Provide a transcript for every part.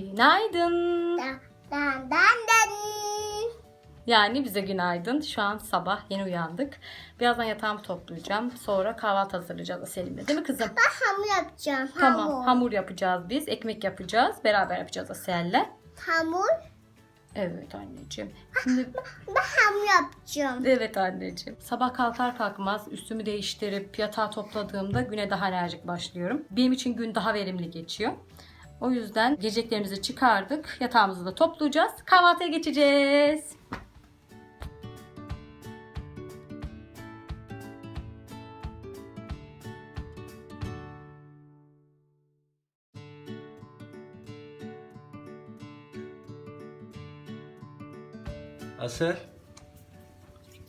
Günaydın. Dan dan dan dan. Yani bize günaydın. Şu an sabah yeni uyandık. Birazdan yatağımı toplayacağım. Sonra kahvaltı hazırlayacağız Selim'le. Değil mi kızım? Ben hamur yapacağım. Tamam. Hamur. Hamur yapacağız biz. Ekmek yapacağız. Beraber yapacağız Asel'le. Hamur. Evet anneciğim. Şimdi Ben hamur yapacağım. Evet anneciğim. Sabah kalkar kalkmaz üstümü değiştirip yatağı topladığımda güne daha enerjik başlıyorum. Benim için gün daha verimli geçiyor. O yüzden geceklerimizi çıkardık. Yatağımızı da toplayacağız. Kahvaltıya geçeceğiz. Asel.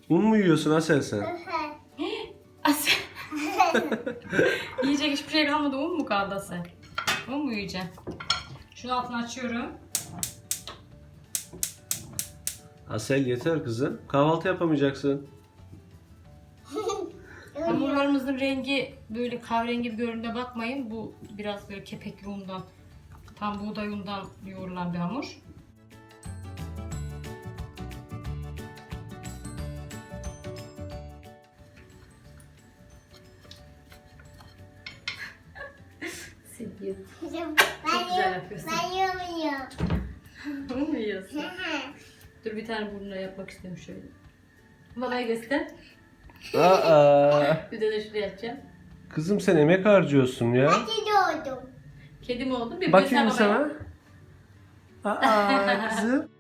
Un mu yiyorsun Asel sen? Asel. Yiyecek hiçbir şey kalmadı. Un mu kaldı Asel? Un mu yiyeceksin? Şunu altını açıyorum. Asel yeter kızım. Kahvaltı yapamayacaksın. Hamurlarımızın rengi böyle kahverengi bir görünüme bakmayın. Bu biraz böyle kepekli undan, tam buğday undan yoğrulan bir hamur. Yapıyorsun. Ben yiyorum. Un mu yiyorsun? Dur bir tane burnuna yapmak istiyorum şöyle. Bana göster. Aa, Bir de, de şuraya yapacağım. kızım sen emek harcıyorsun ya. Hadi doğdum. Kedi mi oldun? Bir Bakayım göster babaya. sana. Aa kızım.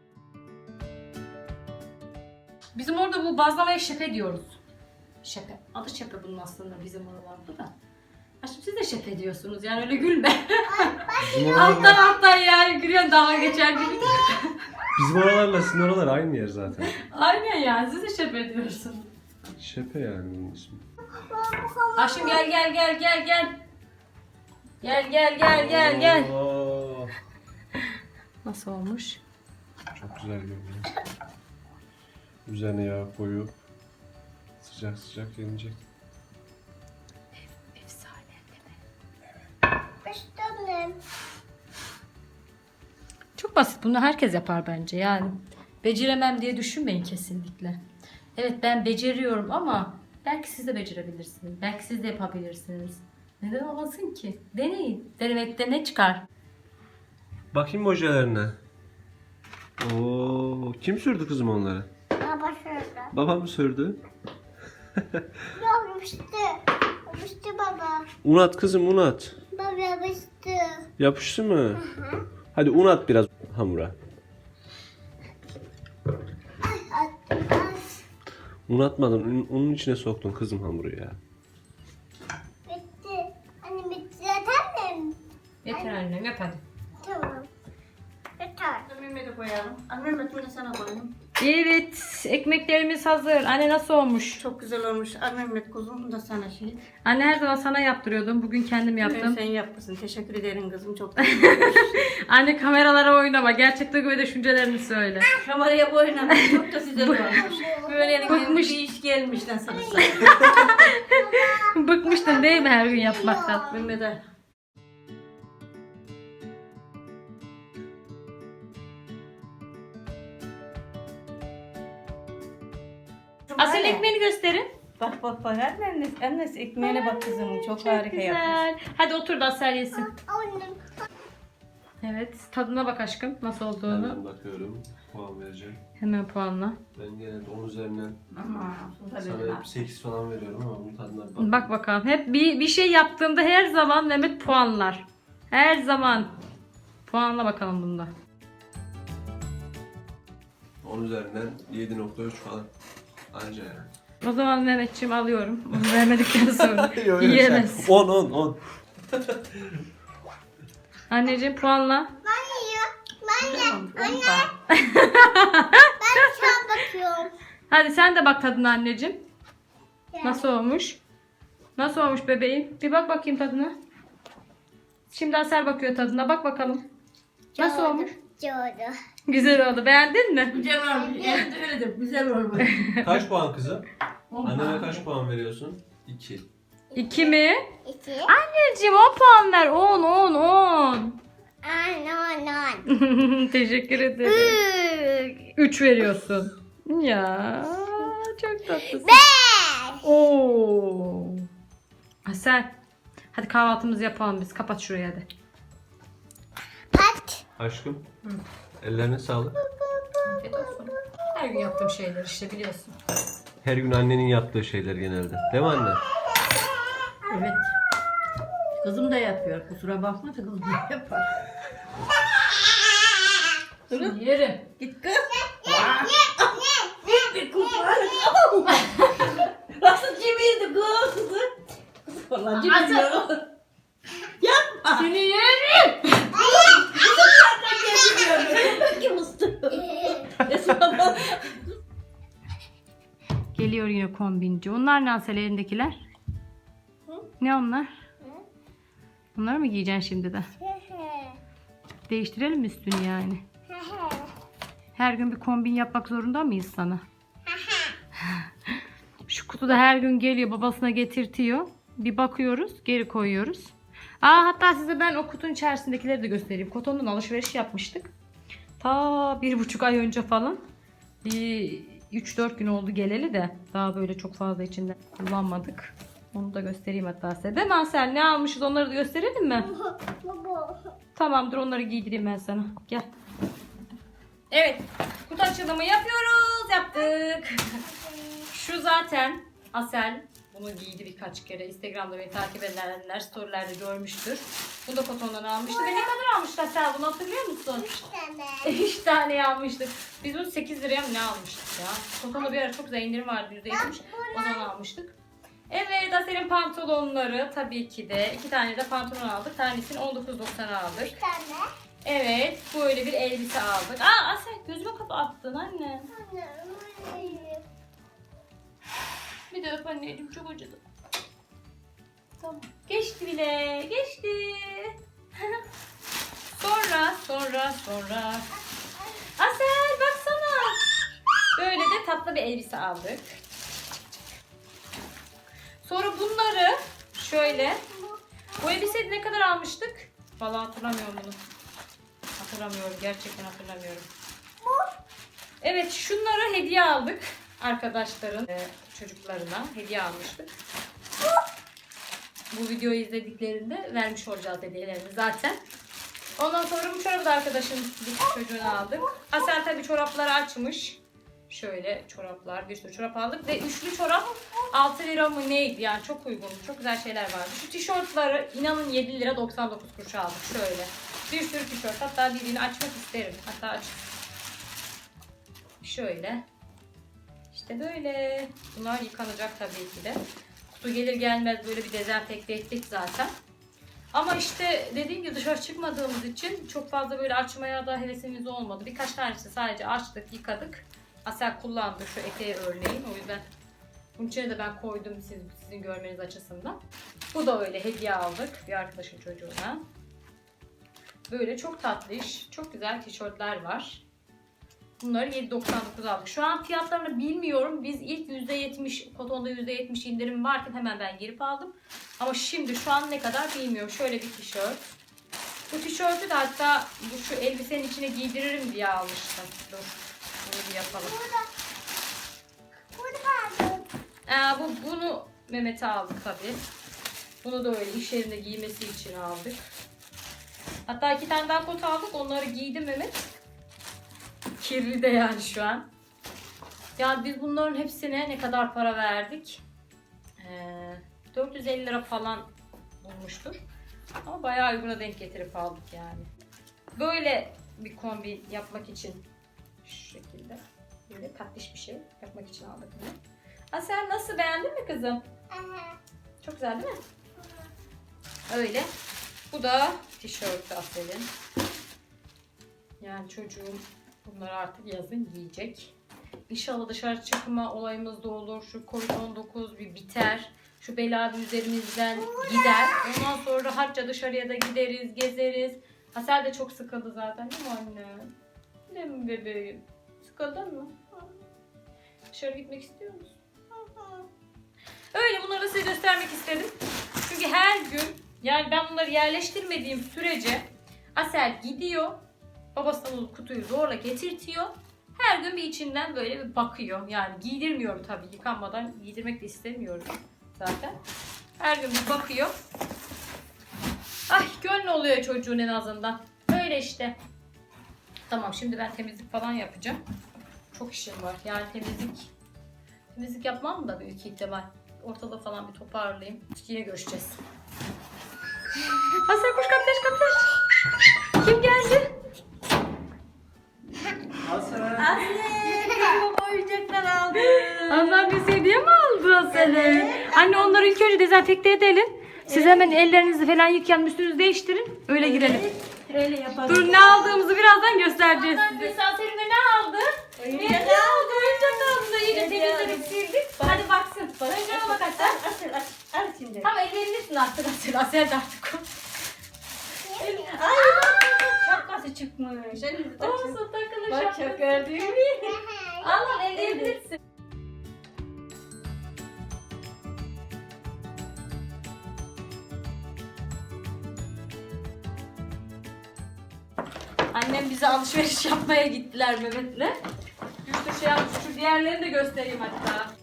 Bizim orada bu bazlamaya şepe diyoruz. Şepe. Adı şepe bunun aslında bizim oralarda da. Aşkım siz de şepe diyorsunuz yani öyle gülme. Bizim alttan oralarla, alttan ya gülüyorsun dalga geçer gibi. bizim oralarla sizin oralar aynı yer zaten. Aynen ya siz de şepe diyorsun. Şepe yani bunun ismi. Aşkım gel gel gel gel gel. Gel gel gel gel gel. Oo, Nasıl olmuş? çok güzel görünüyor. Üzerine yağ koyup sıcak sıcak yenecek. Basit. Bunu herkes yapar bence yani. Beceremem diye düşünmeyin kesinlikle. Evet ben beceriyorum ama belki siz de becerebilirsiniz. Belki siz de yapabilirsiniz. Neden olmasın ki? Deneyin. Denemekte ne çıkar? Bakayım ojelerine. Oo, kim sürdü kızım onları? Baba şurada. Babam mı sürdü? Yapıştı. Yapıştı baba. Un at kızım un at. Baba yapıştı. Yapıştı mı? Hadi un at biraz hamura. Un atmadın. un- unun içine soktun kızım hamuru ya. Bitti. Anne bitti zaten mi? Yeter annem yap hadi. Tamam. Yeter. Mehmet'e koyalım. Al Mehmet'imi de sana koyayım. Evet ekmeklerimiz hazır. Anne nasıl olmuş? Çok güzel olmuş. Mehmet kuzum da sana şey. Anne her zaman sana yaptırıyordum. Bugün kendim yaptım. Sen yapmışsın. Teşekkür ederim kızım. Çok Anne kameralara oynama. Gerçek duygu ve düşüncelerini söyle. Kameraya boyunama. Çok da güzel olmuş. Böyle Bıkmış. bir iş gelmiş lan sana. Bıkmıştın değil mi her gün yapmaktan? Mehmet'e. Asıl ekmeğini gösterin. Bak bak bak. Annesi, annesi ekmeğine bak kızımın. Çok, Çok harika yapmış. güzel. Hadi otur da Asel yesin. Annem. Evet. Tadına bak aşkım. Nasıl olduğunu. Hemen bakıyorum. Puan vereceğim. Hemen puanla. Ben gene de 10 üzerinden Ama tabii. sana hep 8 falan veriyorum ama bunun tadına bir bak. Bak bakalım. Hep bir, bir şey yaptığında her zaman Mehmet puanlar. Her zaman. Puanla bakalım bunda. 10 üzerinden 7.3 falan. Anca yani. O zaman Mehmetciğim alıyorum. Onu vermedikten sonra Yok, yok, yiyemez. sen- 10 10 10. Anneciğim puanla. Ben yiyorum. Ben ye. Tamam, Anne. Ben şu an bakıyorum. Hadi sen de bak tadına anneciğim. Nasıl olmuş? Nasıl olmuş bebeğim? Bir bak bakayım tadına. Şimdi Aser bakıyor tadına. Bak bakalım. Nasıl olmuş? Doğru. Güzel oldu. Beğendin mi? Güzel olmuş. Evet öyle de güzel olmuş. Kaç puan kızım? On Anneme puan. kaç puan veriyorsun? 2. İki mi? İki. Anneciğim 10 puan ver. 10 10 10. Anne, anne, anne. Teşekkür ederim. 3 veriyorsun. Ya çok tatlısın. Beş. Oo. Asel. Hadi kahvaltımızı yapalım biz. Kapat şurayı hadi. Aç. Aşkım. Ellerine sağlık. Afiyet olsun. Her gün yaptığım şeyler işte biliyorsun. Her gün annenin yaptığı şeyler genelde. Değil mi anne? Evet. Kızım da yapıyor. Kusura bakma da kızım da yapar. Durun. Yerim. Git kız. Bir kupar. Nasıl cimiydi kız? Valla cimiydi. Yapma. Seni yerim. Kim ıstı? Esma Geliyor yine kombinci. Onlar ne Asel elindekiler? Ne onlar? Onları mı giyeceksin şimdi de? Değiştirelim mi üstünü yani? Her gün bir kombin yapmak zorunda mıyız sana? Şu kutuda her gün geliyor babasına getirtiyor. Bir bakıyoruz geri koyuyoruz. Aa hatta size ben o kutunun içerisindekileri de göstereyim. Koton'dan alışveriş yapmıştık. Ta bir buçuk ay önce falan. Bir 3-4 gün oldu geleli de daha böyle çok fazla içinde kullanmadık. Onu da göstereyim hatta size. Değil mi Asel? Ne almışız onları da gösterelim mi? Tamamdır onları giydireyim ben sana. Gel. Evet. Kutu açılımı yapıyoruz. Yaptık. Şu zaten Asel bunu giydi birkaç kere. Instagram'da beni takip edenler storylerde görmüştür. Bunu da kotondan almıştı. Ve ne kadar almıştı Asel bunu hatırlıyor musun? Üç tane. 3 tane almıştık. Biz bunu 8 liraya mı ne almıştık ya? Kotonda bir ara çok güzel indirim vardı %70. O zaman almıştık. Evet Asel'in pantolonları tabii ki de. iki tane de pantolon aldık. Tanesini 19.90 aldık. Üç tane. Evet böyle bir elbise aldık. Aa Asel gözüme kapattın anne. Anne, anne. Bir de öp anneciğim çok acıdı. Tamam. Geçti bile. Geçti. sonra sonra sonra. Asel baksana. Böyle de tatlı bir elbise aldık. Sonra bunları şöyle. Bu elbiseyi ne kadar almıştık? Vallahi hatırlamıyorum bunu. Hatırlamıyorum. Gerçekten hatırlamıyorum. Evet şunları hediye aldık. Arkadaşların e, çocuklarına hediye almıştık. Bu videoyu izlediklerinde vermiş olacağız hediyelerini zaten. Ondan sonra bu çorabı da arkadaşın bir çocuğuna aldık. Asel tabi çorapları açmış. Şöyle çoraplar, bir sürü çorap aldık ve üçlü çorap 6 lira mı neydi yani çok uygun, çok güzel şeyler vardı. Şu tişörtleri inanın 7 lira 99 kuruş aldık şöyle. Bir sürü tişört hatta birini açmak isterim. Hatta aç. Şöyle. İşte böyle. Bunlar yıkanacak tabii ki de. Kutu gelir gelmez böyle bir dezenfekte ettik zaten. Ama işte dediğim gibi dışarı çıkmadığımız için çok fazla böyle açmaya da hevesimiz olmadı. Birkaç tanesi sadece açtık, yıkadık. Asel kullandı şu eteği örneğin. O yüzden bunun içine de ben koydum siz, sizin görmeniz açısından. Bu da öyle hediye aldık bir arkadaşın çocuğuna. Böyle çok tatlı iş. Çok güzel tişörtler var. Bunları 7.99 aldık. Şu an fiyatlarını bilmiyorum. Biz ilk %70, kotonda %70 indirim varken hemen ben girip aldım. Ama şimdi şu an ne kadar bilmiyorum. Şöyle bir tişört. Bu tişörtü de hatta bu şu elbisenin içine giydiririm diye almıştım. Dur. Bunu bir yapalım. Burada vardı. Aa, bu, bunu Mehmet'e aldık tabii. Bunu da öyle iş yerinde giymesi için aldık. Hatta iki tane daha kot aldık. Onları giydi Mehmet. Kirli de yani şu an. Yani biz bunların hepsine ne kadar para verdik? Ee, 450 lira falan bulmuştur. Ama bayağı uyguna denk getirip aldık yani. Böyle bir kombi yapmak için şu şekilde böyle tatlış bir şey yapmak için aldık bunu. Asel nasıl beğendin mi kızım? Aha. Çok güzel değil mi? Öyle. Bu da tişörtü Asel'in. Yani çocuğum bunları artık yazın giyecek. İnşallah dışarı çıkma olayımız da olur. Şu Covid-19 bir biter. Şu bela bir üzerimizden gider. Ondan sonra rahatça dışarıya da gideriz, gezeriz. Asel de çok sıkıldı zaten değil mi anne? Değil mi bebeğim? Sıkıldın mı? Dışarı gitmek istiyor musun? Öyle bunları da size göstermek istedim. Çünkü her gün yani ben bunları yerleştirmediğim sürece Asel gidiyor. Babasından o kutuyu zorla getirtiyor. Her gün bir içinden böyle bir bakıyor. Yani giydirmiyorum tabii. Yıkanmadan giydirmek de istemiyorum zaten. Her gün bir bakıyor. Ay gönlü oluyor çocuğun en azından. Öyle işte. Tamam şimdi ben temizlik falan yapacağım. Çok işim var. Yani temizlik temizlik yapmam da büyük ihtimal. Ortalığı falan bir toparlayayım. Yine görüşeceğiz. Hasan koş kapış kapış. Kim geldi? Anne, kızıma oyuncaklar aldım. Allah bir hediye mi aldı seni? Anne onları ilk önce dezenfekte edelim. Siz hemen ellerinizi falan yıkayalım, üstünüzü değiştirin. Öyle girelim. Öyle yapalım. Dur ne aldığımızı birazdan göstereceğiz size. Sen seninle ne aldın? Oyuncak Ne aldı? Oyuncak aldı yine temizledik sildik. Hadi baksın. Oyuncağa bak Asel. Asıl aç, al şimdi. Tamam ellerini sil artık Asel. Asel de artık. Ay, şapkası çıkmış. Elinizi takın. Olsun takılır Bak şapkası. çok gördün mü? Al al ellerini sil. Annem bize alışveriş yapmaya gittiler Mehmet'le. Güçlü şey yapmış. Şu diğerlerini de göstereyim hatta.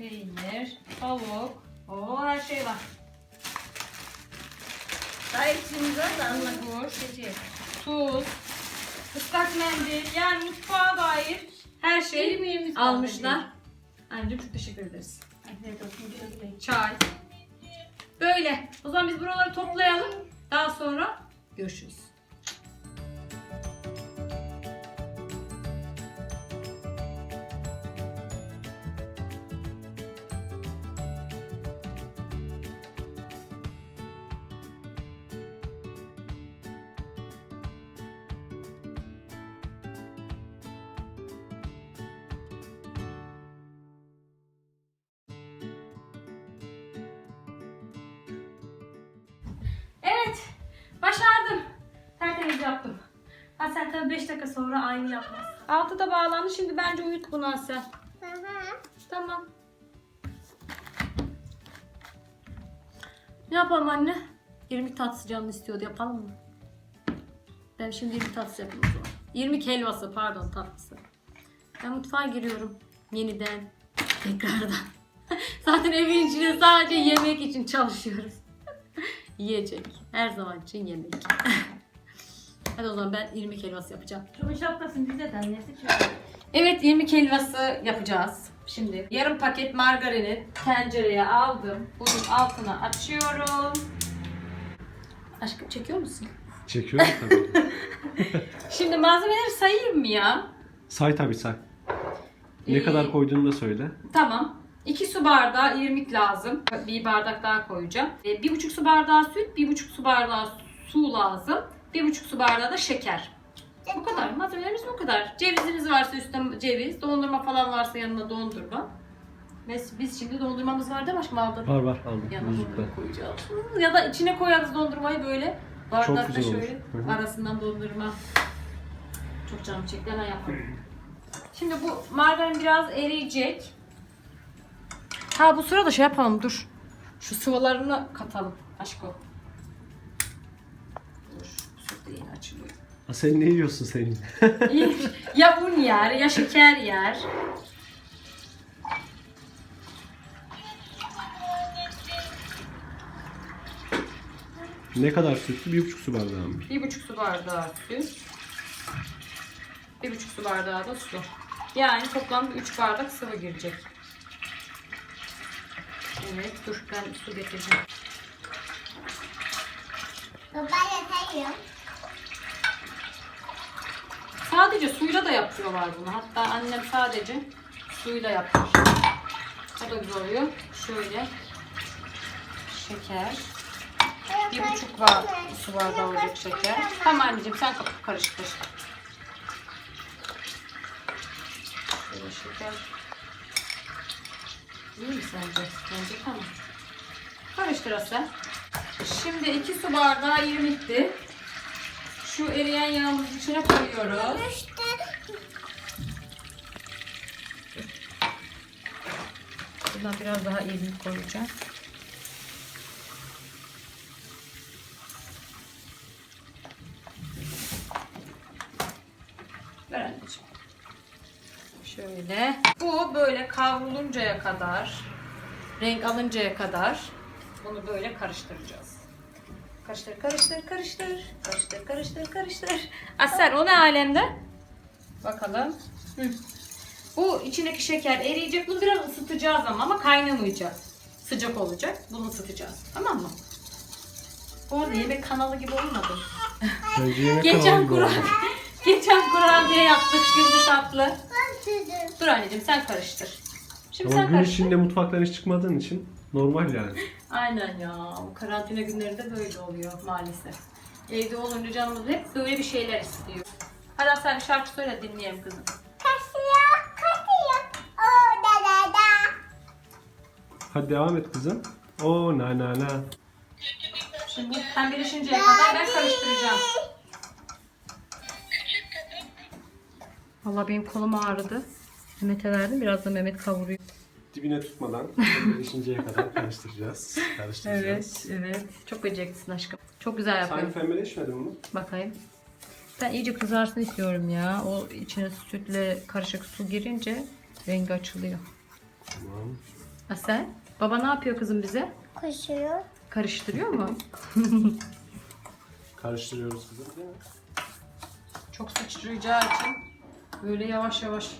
Peynir, tavuk. Oo her şey var. Daha içimiz var da anla. Bulgur, tuz, ıslak mendil. Yani mutfağa dair her şey var almışlar. Anneciğim çok teşekkür ederiz. Afiyet olsun. şöyle. Çay. Böyle. O zaman biz buraları toplayalım. Daha sonra görüşürüz. Hasan tabii 5 dakika sonra aynı yapmaz. Altı da bağlandı. Şimdi bence uyut bunu Hasan. Tamam. Ne yapalım anne? İrmik tatlısı canını istiyordu. Yapalım mı? Ben şimdi irmik tatlısı yapayım o zaman. İrmik helvası pardon tatlısı. Ben mutfağa giriyorum. Yeniden. Tekrardan. Zaten evin içinde sadece yemek için çalışıyoruz. Yiyecek. Her zaman için yemek. Hadi o zaman ben irmik helvası yapacağım. Şunun şapkasını bize de annesi çıkıyor. Evet irmik helvası yapacağız. Şimdi yarım paket margarini tencereye aldım. Bunun altına açıyorum. Aşkım çekiyor musun? Çekiyorum tabii. Şimdi malzemeleri sayayım mı ya? say tabii say. Ne Ee, kadar koyduğunu da söyle. Tamam. 2 su bardağı irmik lazım. Bir bardak daha koyacağım. 1,5 su bardağı süt, 1,5 su bardağı su lazım. 1,5 su bardağı da şeker. Bu kadar. Malzemelerimiz bu kadar. Ceviziniz varsa üstte ceviz, dondurma falan varsa yanına dondurma. Biz, biz şimdi dondurmamız var değil mi aşkım aldın? Var var aldım. Yanına Buzlukta. dondurma koyacağız. Ya da içine koyarız dondurmayı böyle. Bardakta olur. şöyle hı. arasından dondurma. Çok canım çekti hemen yapalım. Şimdi bu margarin biraz eriyecek. Ha bu sırada şey yapalım dur. Şu sıvılarını katalım aşko. Yeni açılıyor. Ha, sen ne yiyorsun senin? ya un yer ya şeker yer. ne kadar sütlü? Bir buçuk su bardağı mı? Bir buçuk su bardağı süt. Bir buçuk su bardağı da su. Yani toplam 3 bardak sıvı girecek. Evet dur ben su getireceğim. Baba yatayım. Sadece suyla da yapıyorlar bunu. Hatta annem sadece suyla yapmış. O da güzel oluyor. Şöyle şeker. Bir buçuk var, su bardağı olacak şeker. Tamam anneciğim sen kapı karıştır. Şöyle şeker. İyi mi sence? Bence tamam. Karıştır Asel. Şimdi 2 su bardağı irmikti. Şu eriyen yağımızın içine koyuyoruz. Buradan biraz daha irmik koyacağım. Ver anneciğim. Şöyle. Bu böyle kavruluncaya kadar, renk alıncaya kadar bunu böyle karıştıracağız. Karıştır, karıştır, karıştır. Karıştır, karıştır, karıştır. Asel o ne alemde? Bakalım. Hı. Bu içindeki şeker eriyecek. Bunu biraz ısıtacağız ama ama kaynamayacak. Sıcak olacak. Bunu ısıtacağız. Tamam mı? Bu arada yemek kanalı gibi olmadı. Geçen kurabiye, geçen kurabiye yaptık şimdi tatlı. Dur anneciğim sen karıştır. Şimdi Ama sen gün karıştır. içinde mutfaktan hiç çıkmadığın için normal yani. Aynen ya. Bu karantina günlerinde böyle oluyor maalesef. Evde olunca canımız hep böyle bir şeyler istiyor. Hadi sen bir şarkı söyle dinleyelim kızım. Kaşıyor, kaşıyor. O da da da. Hadi devam et kızım. Oo na na na. Şimdi bu pembeleşinceye kadar ben karıştıracağım. Vallahi benim kolum ağrıdı. Mehmet'e verdim. Biraz da Mehmet kavuruyor. Dibine tutmadan pembeleşinceye kadar karıştıracağız. Karıştıracağız. Evet, evet. Çok beceriklisin aşkım. Çok güzel yapıyorsun. pembeleşmedi mi? Bakayım. Ben iyice kızarsın istiyorum ya. O içine sütle karışık su girince rengi açılıyor. Tamam. Asel, baba ne yapıyor kızım bize? Kaşıyor. Karıştırıyor mu? Karıştırıyoruz kızım değil mi? Çok sıçrayacağı için böyle yavaş yavaş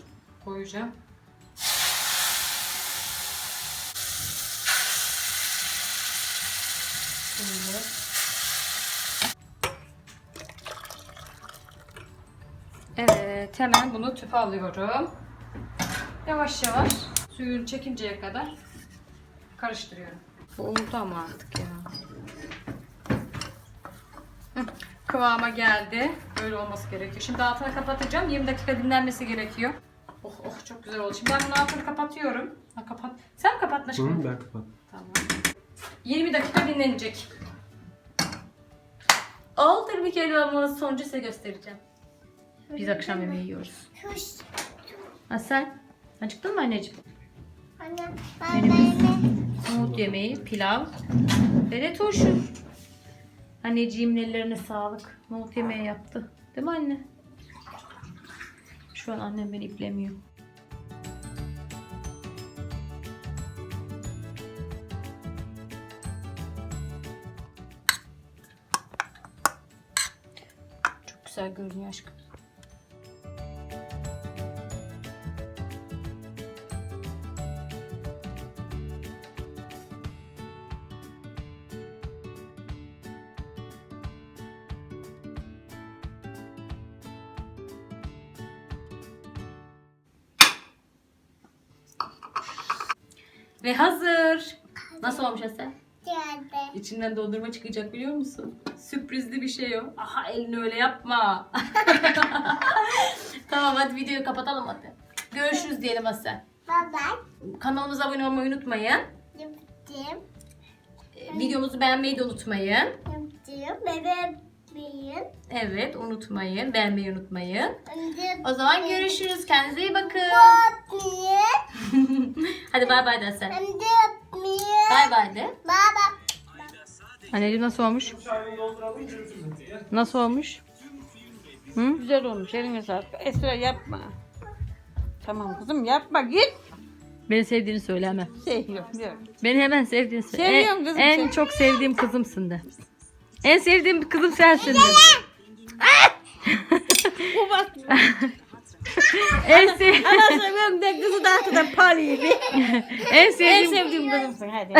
koyacağım. Şimdi. Evet, hemen bunu tüpe alıyorum. Yavaş yavaş suyun çekinceye kadar karıştırıyorum. Bu oldu ama artık ya. Kıvama geldi. Böyle olması gerekiyor. Şimdi altını kapatacağım. 20 dakika dinlenmesi gerekiyor. Oh oh çok güzel oldu. Şimdi ben bunun altını kapatıyorum. Ha, kapat. Sen mi kapattın aşkım? Hı, ben kapat. Tamam. 20 dakika dinlenecek. Bir kere ama sonucu size göstereceğim. Biz akşam yemeği yiyoruz. Kuş. Ha sen? Acıktın mı anneciğim? Anne, ben Nohut yemeği, pilav ve de turşu. Anneciğimin ellerine sağlık. Nohut yemeği yaptı. Değil mi anne? Şu an annem beni iplemiyor. Güzel görünüyor aşkım. Ve hazır. Nasıl olmuş Asel? geldi. İçinden dondurma çıkacak biliyor musun? Sürprizli bir şey o. Aha elini öyle yapma. tamam hadi videoyu kapatalım hadi. Görüşürüz diyelim Asel. Baba, Kanalımıza abone olmayı unutmayın. yaptım. Ee, Videomuzu beğenmeyi de unutmayın. Yaptım. Bebeğim. Evet unutmayın. Beğenmeyi unutmayın. Yaptım. O zaman görüşürüz. Kendinize iyi bakın. Yaptım. hadi bay bay de sen. Yaptım. Bay bay de. Baba. Anneciğim nasıl olmuş? Nasıl olmuş? Hı? Güzel olmuş. Eline sağlık. Esra yapma. Tamam kızım yapma git. Beni sevdiğini söyle hemen. Seviyorum. Beni hemen sevdiğini söyle. Seviyorum en, kızım, En sev- çok sevdiğim kızımsın de. En sevdiğim kızım sensin de. Bu bak. en, sev Ana seviyorum de kızı da artık paliyi bir. en En sevdiğim sevdiğim kızımsın hadi.